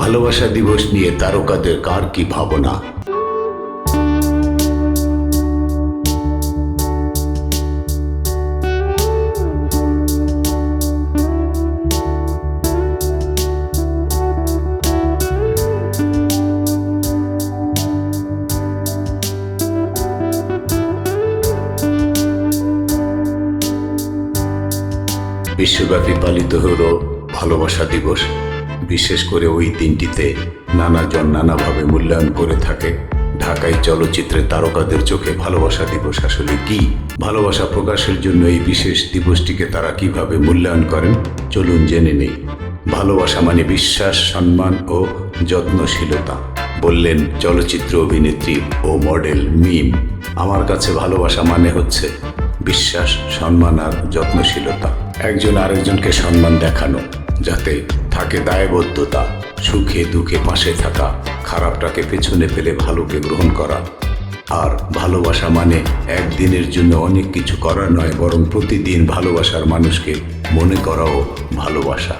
ভালোবাসা দিবস নিয়ে তারকাদের কার কি ভাবনা? বিশ্বব্যাপী পালিত হল ভালোবাসা দিবস। বিশেষ করে ওই দিনটিতে নানাজন নানাভাবে মূল্যায়ন করে থাকে। ঢাকায় চলচ্চিত্রে তারকাদের চোখে ভালোবাসা দিবস আসলে কি? ভালোবাসা প্রকাশের জন্য এই বিশেষ দিবসটিকে তারা কীভাবে মূল্যায়ন করেন? চলুন জেনে নেই। ভালোবাসা মানে বিশ্বাস, সম্মান ও যত্নশীলতা, বললেন চলচ্চিত্র অভিনেত্রী ও মডেল মিম। আমার কাছে ভালোবাসা মানে হচ্ছে বিশ্বাস, সম্মান আর যত্নশীলতা। একজন আরেকজনকে সম্মান দেখানো। যাতে থাকে দায়বদ্ধতা, সুখে দুঃখে পাশে থাকা, খারাপটাকে পেছনে ফেলে ভালোকে গ্রহণ করা। আর ভালোবাসা মানে একদিনের জন্য অনেক কিছু করা নয়, বরং প্রতিদিন ভালোবাসার মানুষকে মনে করাও ভালোবাসা।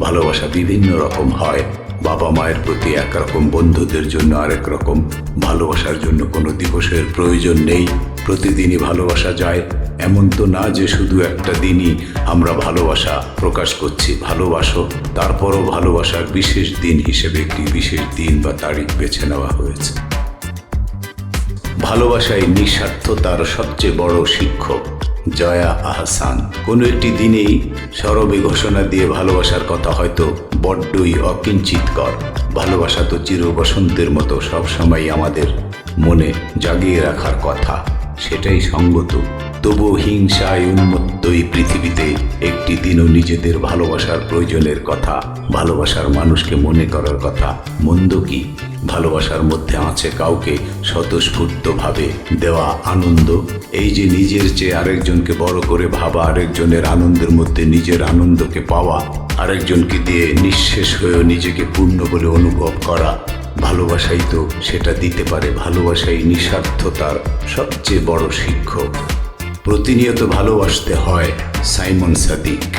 ভালোবাসা বিভিন্ন রকম হয়, বাবা মায়ের প্রতি একরকম বন্ধুদের জন্য আরেক রকম। ভালোবাসার জন্য কোনো দিবসের প্রয়োজন নেই, প্রতিদিনই ভালোবাসা যায় এমন তো না যে শুধু একটা দিনই আমরা ভালোবাসা প্রকাশ করছি। ভালোবাসো, তারপরও ভালোবাসার বিশেষ দিন হিসেবে একটি বিশেষ দিন বা তারিখ বেছে নেওয়া হয়েছে। ভালোবাসায় নিঃস্বার্থতার সবচেয়ে বড় শিক্ষক জয়া আহসান। কোনো একটি দিনেই সরবে ঘোষণা দিয়ে ভালোবাসার কথা হয়তো বড্ডই অকিঞ্চিতকর ভালোবাসা তো চির বসন্তের মতো সবসময় আমাদের মনে জাগিয়ে রাখার কথা, সেটাই সঙ্গত। তবু হিংসায় উন্মত্ত এই পৃথিবীতে একটি দিনও নিজেদের ভালোবাসার প্রয়োজনের কথা, ভালোবাসার মানুষকে মনে করার কথা, মন্দ কি? ভালোবাসার মধ্যে আছে কাউকে স্বতঃস্ফূর্তভাবে দেওয়া আনন্দ। এই যে নিজের চেয়ে আরেকজনকে বড় করে ভাবা, আরেকজনের আনন্দের মধ্যে নিজের আনন্দকে পাওয়া, আরেকজনকে দিয়ে নিঃশেষ হয়েও নিজেকে পূর্ণ বলে অনুভব করা, ভালোবাসাই তো সেটা দিতে পারে, ভালোবাসাই নিঃস্বার্থতার সবচেয়ে বড় শিক্ষক। প্রতিনিয়ত ভালোবাসতে হয় সাইমন সাদিক।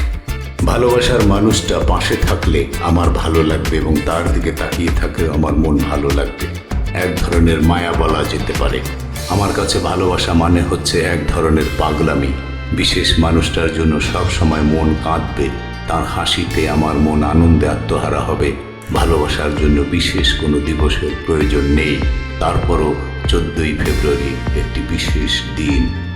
ভালোবাসার মানুষটা পাশে থাকলে আমার ভালো লাগবে এবং তার দিকে তাকিয়ে থাকলে আমার মন ভালো লাগবে। এক ধরনের মায়া বলা যেতে পারে। আমার কাছে ভালোবাসা মানে হচ্ছে এক ধরনের পাগলামি। বিশেষ মানুষটার জন্য সব সময় মন কাঁদবে, তার হাসিতে আমার মন আনন্দে আত্মহারা হবে। ভালোবাসার জন্য বিশেষ কোনো দিবসের প্রয়োজন নেই। তারপরও চোদ্দই ফেব্রুয়ারি একটি বিশেষ দিন।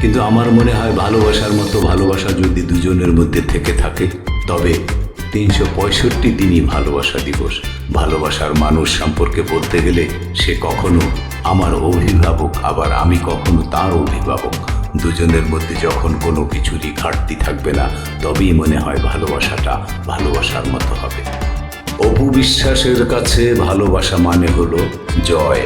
কিন্তু আমার মনে হয় ভালোবাসার মতো ভালোবাসা যদি দুজনের মধ্যে থেকে থাকে, তবে তিনশো পঁয়ষট্টি দিনই ভালোবাসা দিবস। ভালোবাসার মানুষ সম্পর্কে বলতে গেলে সে কখনো আমার অভিভাবক, আবার আমি কখনো তার অভিভাবক। দুজনের মধ্যে যখন কোনো কিছুরই ঘাটতি থাকবে না, তবেই মনে হয় ভালোবাসাটা ভালোবাসার মতো হবে। অপু বিশ্বাসের কাছে ভালোবাসা মানে হলো জয়।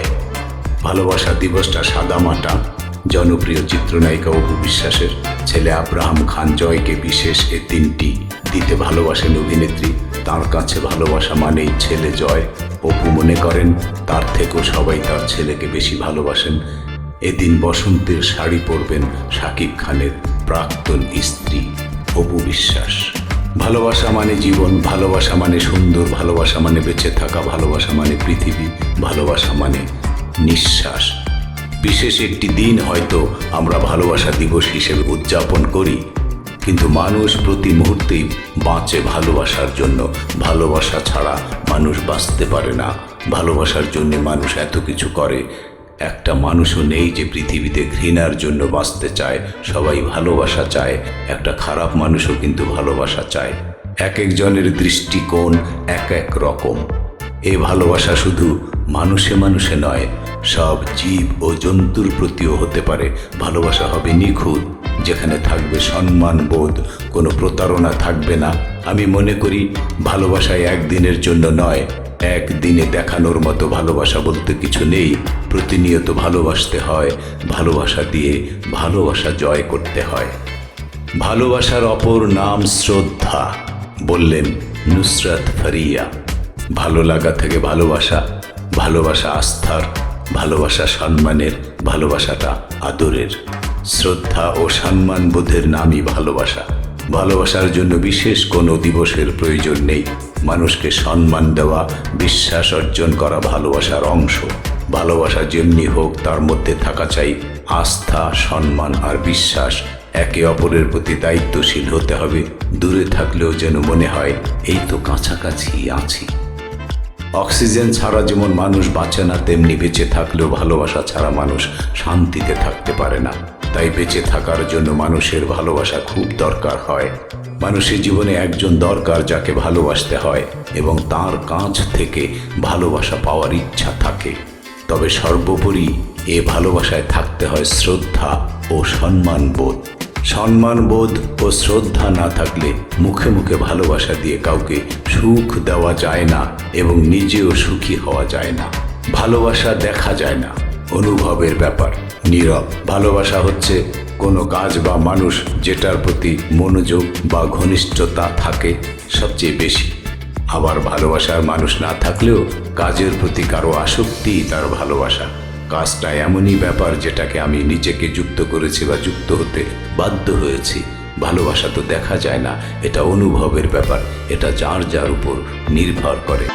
ভালোবাসা দিবসটা সাদামাটা জনপ্রিয় চিত্রনায়িকা অপু বিশ্বাসের ছেলে আব্রাহাম খান জয়কে বিশেষ এ তিনটি দিতে ভালোবাসেন অভিনেত্রী। তার কাছে ভালোবাসা মানেই ছেলে জয়। অপু মনে করেন, তার থেকেও সবাই তার ছেলেকে বেশি ভালোবাসেন। এদিন বসন্তের শাড়ি পরবেন শাকিব খানের প্রাক্তন স্ত্রী অপু বিশ্বাস। ভালোবাসা মানে জীবন, ভালোবাসা মানে সুন্দর, ভালোবাসা মানে বেঁচে থাকা, ভালোবাসা মানে পৃথিবী, ভালোবাসা মানে নিঃশ্বাস। বিশেষ একটি দিন হয়তো আমরা ভালোবাসা দিবস হিসেবে উদযাপন করি। কিন্তু মানুষ প্রতি মুহূর্তেই বাঁচে ভালোবাসার জন্য। ভালোবাসা ছাড়া মানুষ বাঁচতে পারে না। ভালোবাসার জন্য মানুষ এত কিছু করে। একটা মানুষও নেই যে পৃথিবীতে ঘৃণার জন্য বাঁচতে চায়। সবাই ভালোবাসা চায়। একটা খারাপ মানুষও কিন্তু ভালোবাসা চায়। এক একজনের দৃষ্টিকোণ এক এক রকম। এ ভালোবাসা শুধু মানুষে মানুষে নয় সব জীব ও জন্তুর প্রতিও হতে পারে ভালোবাসা হবে নিখুঁত, যেখানে থাকবে সম্মান বোধ, কোনো প্রতারণা থাকবে না। আমি মনে করি ভালোবাসায় একদিনের জন্য নয়, একদিনে দেখানোর মতো ভালোবাসা বলতে কিছু নেই। প্রতিনিয়ত ভালোবাসতে হয়, ভালোবাসা দিয়ে ভালোবাসা জয় করতে হয়। ভালোবাসার অপর নাম শ্রদ্ধা, বললেন নুসরাত ফারিয়া। ভালো লাগা থেকে ভালোবাসা ভালোবাসা আস্থার। ভালোবাসা সম্মানের, ভালোবাসাটা আদরের। শ্রদ্ধা ও সম্মান বোধের নামই ভালোবাসা। ভালোবাসার জন্য বিশেষ কোনো দিবসের প্রয়োজন নেই। মানুষকে সম্মান দেওয়া, বিশ্বাস অর্জন করা ভালোবাসার অংশ। ভালোবাসা যেমনি হোক, তার মধ্যে থাকা চাই আস্থা, সম্মান আর বিশ্বাস। একে অপরের প্রতি দায়িত্বশীল হতে হবে। দূরে থাকলেও যেন মনে হয়, এই তো কাছাকাছি আছি। অক্সিজেন ছাড়া যেমন মানুষ বাঁচে না, তেমনি বেঁচে থাকলেও ভালোবাসা ছাড়া মানুষ শান্তিতে থাকতে পারে না। তাই বেঁচে থাকার জন্য মানুষের ভালোবাসা খুব দরকার হয়। মানুষের জীবনে একজন দরকার যাকে ভালোবাসতে হয় এবং তার কাছ থেকে ভালোবাসা পাওয়ার ইচ্ছা থাকে। তবে সর্বোপরি এ ভালোবাসায় থাকতে হয় শ্রদ্ধা ও সম্মানবোধ। সম্মানবোধ ও শ্রদ্ধা না থাকলে মুখে মুখে ভালোবাসা দিয়ে কাউকে সুখ দেওয়া যায় না এবং নিজেও সুখী হওয়া যায় না। ভালোবাসা দেখা যায় না। অনুভবের ব্যাপার। নীরব। ভালোবাসা হচ্ছে কোনো কাজ বা মানুষ যেটার প্রতি মনোযোগ বা ঘনিষ্ঠতা থাকে সবচেয়ে বেশি। আবার ভালোবাসার মানুষ না থাকলেও কাজের প্রতি কারও আসক্তি তার ভালোবাসা। কাজটা এমনই ব্যাপার যেটাকে আমি নিজেকে যুক্ত করেছি বা যুক্ত হতে বাধ্য হয়েছি। ভালোবাসা তো দেখা যায় না, এটা অনুভবের ব্যাপার, এটা যার যার উপর নির্ভর করে।